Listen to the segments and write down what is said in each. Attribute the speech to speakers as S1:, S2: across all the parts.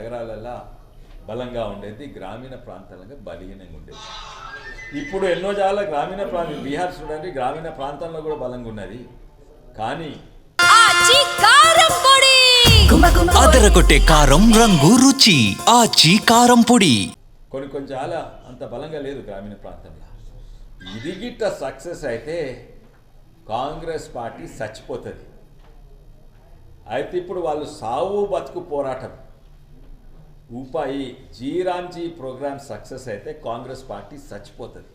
S1: నగరాలలో బలంగా ఉండేది గ్రామీణ ప్రాంతాలలో బలహీనంగా ఉండేది. ఇప్పుడు ఎన్నో చాలా గ్రామీణ ప్రాంతం బీహార్ చూడండి గ్రామీణ ప్రాంతంలో కూడా బలంగా ఉన్నది. కానీ
S2: అదరగొట్టే కారం రంగు రుచి ఆచి కారం పొడి.
S1: కొన్ని కొన్ని చాలా అంత బలంగా లేదు గ్రామీణ ప్రాంతంలో. ఇది గిట్ట సక్సెస్ అయితే కాంగ్రెస్ పార్టీ చచ్చిపోతుంది. అయితే ఇప్పుడు వాళ్ళు సావు బతుకు పోరాటం. ఊపాయి జీరాంజీ ప్రోగ్రామ్ సక్సెస్ అయితే కాంగ్రెస్ పార్టీ చచ్చిపోతుంది.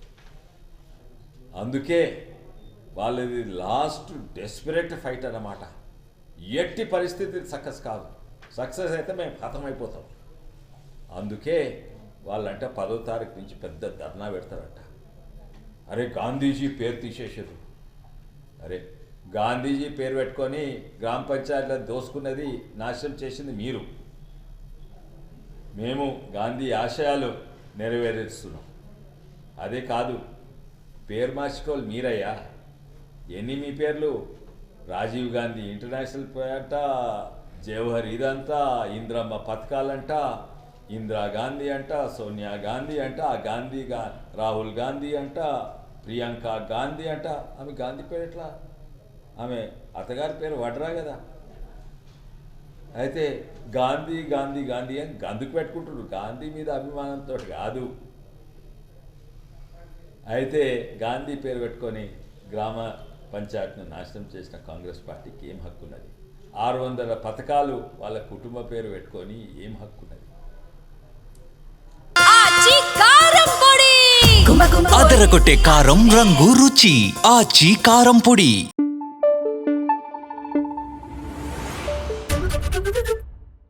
S1: అందుకే వాళ్ళది లాస్ట్ డెస్పిరేట్ ఫైట్ అన్నమాట. ఎట్టి పరిస్థితి సక్సెస్ కాదు. సక్సెస్ అయితే మేము ఖతమైపోతాం అందుకే వాళ్ళంటే పదో తారీఖు నుంచి పెద్ద ధర్నా పెడతారంట. అరే గాంధీజీ పేరు తీసేసారు అరే గాంధీజీ పేరు పెట్టుకొని గ్రామ పంచాయతీలో దోసుకున్నది నాశనం చేసింది మీరు. మేము గాంధీ ఆశయాలు నెరవేరుస్తున్నాం. అదే కాదు పేరు మార్చుకోవాలి మీరయ్యా. ఎన్ని మీ పేర్లు? రాజీవ్ గాంధీ ఇంటర్నేషనల్ పేట జవహర్ ఇదంతా ఇంద్రమ్మ పథకాలంట ఇందిరా గాంధీ అంట సోనియా గాంధీ అంట ఆ గాంధీ గా రాహుల్ గాంధీ అంట ప్రియాంక గాంధీ అంట. ఆమె గాంధీ పేరు ఎట్లా? ఆమె అత్తగారి పేరు వడ్రా కదా. అయితే గాంధీ గాంధీ గాంధీ అని గందుకు పెట్టుకుంటున్నారు. గాంధీ మీద అభిమానంతో కాదు. అయితే గాంధీ పేరు పెట్టుకొని గ్రామ పంచాయతీని నాశనం చేసిన కాంగ్రెస్ పార్టీకి ఏం హక్కు ఉన్నది? ఆరు వందల పథకాలు వాళ్ళ కుటుంబ పేరు పెట్టుకొని ఏం హక్కు ఉన్నది?
S2: అదరగొట్టే కారం రంగు రుచి ఆచి కారం పొడి. どっ!